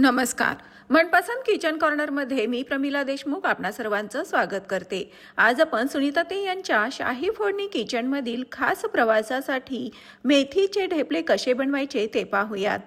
नमस्कार. मनपसंत किचन कॉर्नरमध्ये मी प्रमिला देशमुख आपणा सर्वांचं स्वागत करते. आज आपण सुनीता ते यांच्या शाही फोडणी किचनमधील खास प्रवासासाठी मेथीचे ढेपले कसे बनवायचे ते पाहूयात.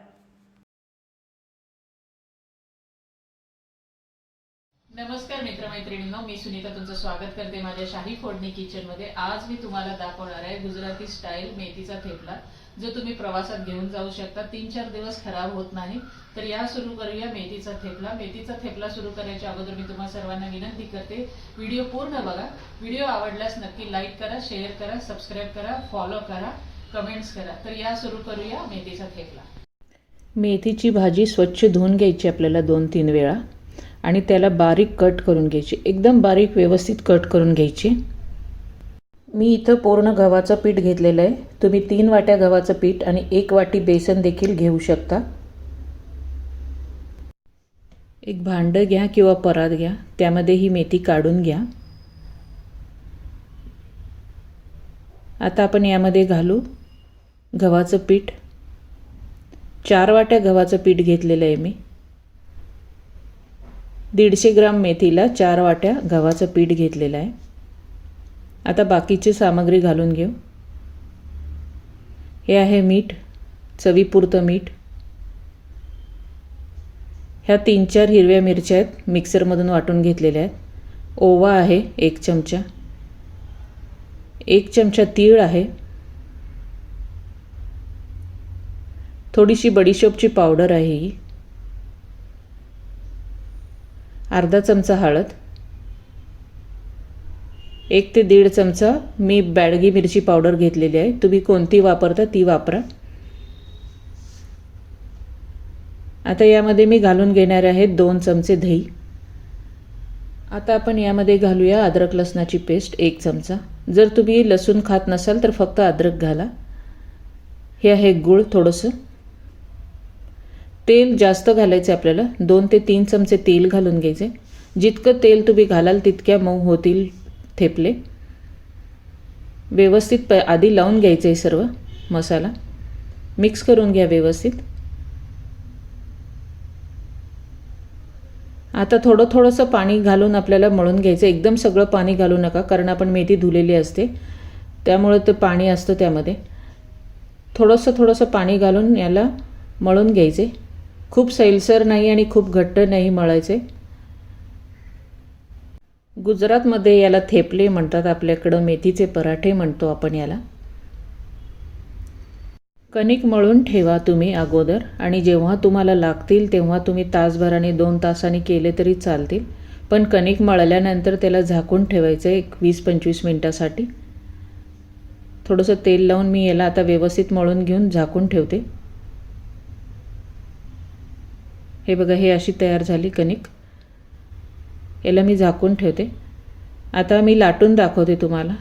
नमस्कार मित्रमैत्रिणींनो मी सुनीता तुमचं स्वागत करते माझ्या शाही फोडणी किचनमध्ये. आज मी तुम्हाला दाखवणार आहे गुजराती स्टाईल मेथीचा थेपला जो तुम्ही प्रवासात घेऊन जाऊ शकता. तीन चार दिवस खराब होत नाही तर या सुरू करूया मेथीचा थेपला. मेथीचा थेपला सुरू करण्याच्या अगोदर मी तुम्हाला सर्वांना विनंती करते व्हिडिओ पूर्ण बघा. व्हिडिओ आवडल्यास नक्की लाईक करा शेअर करा सबस्क्राईब करा फॉलो करा कमेंट्स करा. तर या सुरू करूया मेथीचा थेपला. मेथीची भाजी स्वच्छ धुवून घ्यायची आपल्याला दोन तीन वेळा. आणि त्याला बारीक कट करून घ्यायची. एकदम बारीक व्यवस्थित कट करून घ्यायची. मी इथं पूर्ण गव्हाचं पीठ घेतलेलं आहे. तुम्ही तीन वाट्या गव्हाचं पीठ आणि एक वाटी बेसन देखील घेऊ शकता. एक भांडं घ्या किंवा परात घ्या. त्यामध्ये ही मेथी काढून घ्या. आता आपण यामध्ये घालू गव्हाचं पीठ. चार वाट्या गव्हाचं पीठ घेतलेलं आहे मी. दीडशे ग्राम मेथीला चार वाट्या गव्हाचं पीठ घेतलेलं आहे. आता बाकीची सामग्री घालून घेऊ. हे आहे मीठ चवीपुरतं मीठ. ह्या तीन चार हिरव्या मिरच्या आहेत मिक्सरमधून वाटून घेतलेल्या आहेत. ओवा आहे एक चमचा. एक चमचा तीळ आहे. थोडीशी बडीशोपची पावडर आहे ही. अर्धा चमचा हळद एक ते दीड चमचा मी बॅडगी मिरची पावडर घेतलेली आहे. तुम्ही कोणती वापरता ती वापरा. आता यामध्ये मी घालून घेणार आहे दोन चमचे दही. आता आपण यामध्ये घालूया अद्रक लसणाची पेस्ट एक चमचा. जर तुम्ही लसूण खात नसाल तर फक्त अद्रक घाला. हे आहे गूळ थोडंसं. तेल जास्त घालायचं आपल्याला. दोन ते तीन चमचे तेल घालून घ्यायचे. जितकं तेल तुम्ही घालाल तितक्या मऊ होतील थेपले. व्यवस्थित प आधी लावून घ्यायचं आहे सर्व मसाला. मिक्स करून घ्या व्यवस्थित. आता थोडं थोडंसं पाणी घालून आपल्याला मळून घ्यायचं. एकदम सगळं पाणी घालू नका कारण आपण मेथी धुलेली असते. त्यामुळं ते पाणी असतं त्यामध्ये. थोडंसं थोडंसं पाणी घालून याला मळून घ्यायचे. खूप सैलसर नाही आणि खूप घट्ट नाही मळायचे. गुजरातमध्ये याला थेपले म्हणतात आपल्याकडं मेथीचे पराठे म्हणतो आपण याला. कणिक मळून ठेवा तुम्ही अगोदर आणि जेव्हा तुम्हाला लागतील तेव्हा तुम्ही तासभराने दोन तासांनी केले तरी चालतील पण कणिक मळल्यानंतर त्याला झाकून ठेवायचं आहे एक वीस पंचवीस मिनटासाठी. थोडंसं तेल लावून मी याला आता व्यवस्थित मळून घेऊन झाकून ठेवते. हे बघा हे अशी तयार झाली कणिक. याला मी झाकून ठेवते. आता मी लाटून दाखवते तुम्हाला.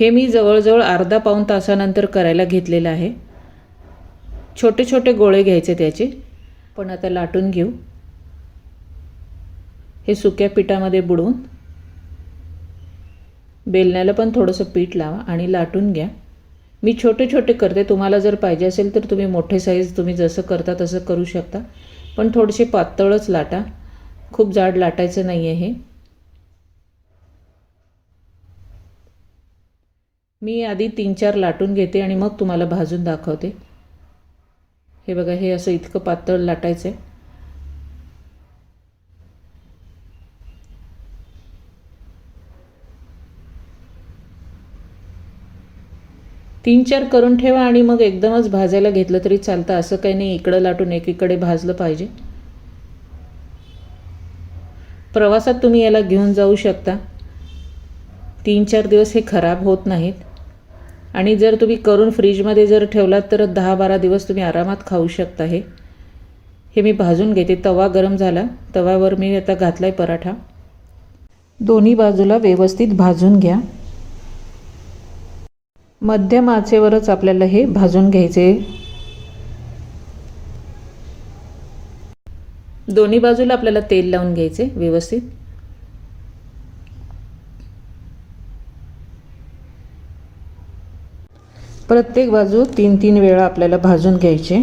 हे मी जवळजवळ अर्धा पाऊण तासानंतर करायला घेतलेलं आहे. छोटे छोटे गोळे घ्यायचे त्याचे. पण आता लाटून घेऊ. हे सुक्या पिठामध्ये बुडवून. बेलण्याला पण थोडंसं पीठ लावा आणि लाटून घ्या. मी छोटे छोटे करते. तुम्हाला जर पाहिजे असेल तर तुम्ही मोठे साईज तुम्ही जसं करता तसं करू शकता. पण थोडेसे पातळच लाटा. खूप जाड लाटायचं नाही आहे हे. मी आधी तीन चार लाटून घेते आणि मग तुम्हाला भाजून दाखवते. हे बघा हे असं इतकं पातळ लाटायचं आहे तीन चार करून ठेवा आणि मग एकदमच भाजायला घेतलं तरी चालतं. असं काही नाही इकडं लाटून एकीकडे भाजलं पाहिजे. प्रवासात तुम्ही याला घेऊन जाऊ शकता. तीन चार दिवस हे खराब होत नाहीत. आणि जर तुम्ही करून फ्रीजमध्ये जर ठेवलात तर दहा बारा दिवस तुम्ही आरामात खाऊ शकता हे. हे मी भाजून घेते. तवा गरम झाला. तव्यावर मी आता घातला आहे पराठा. दोन्ही बाजूला व्यवस्थित भाजून घ्या. मध्यम आचेवरच आपल्याला हे भाजून घ्यायचे. दोन्ही बाजूला आपल्याला तेल लावून घ्यायचे व्यवस्थित. प्रत्येक बाजू तीन तीन वेळा आपल्याला भाजून घ्यायचे.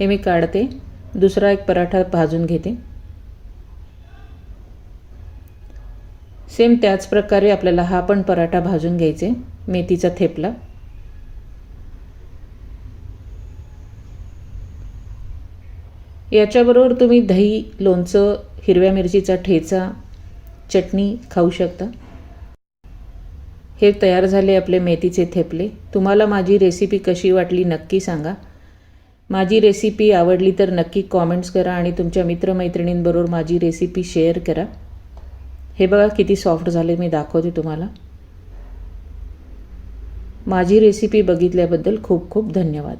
हे मी काढते. दुसरा एक पराठा भाजून घेते. सेम त्याच प्रकारे आपल्याला हा पण पराठा भाजून घ्यायचे. मेथीचा थेपला. याच्याबरोबर तुम्ही दही लोणचं हिरव्या मिरचीचा ठेचा चटणी खाऊ शकता. हे तयार झाले आपले मेथीचे थेपले. तुम्हाला माझी रेसिपी कशी वाटली नक्की सांगा. माझी रेसिपी आवडली तर नक्की कॉमेंट्स करा आणि तुमच्या मित्रमैत्रिणींबरोबर माझी रेसिपी शेअर करा. हे बघा किती सॉफ्ट झाले मी दाखवते तुम्हाला. माझी रेसिपी बघितल्याबद्दल खूप खूप धन्यवाद.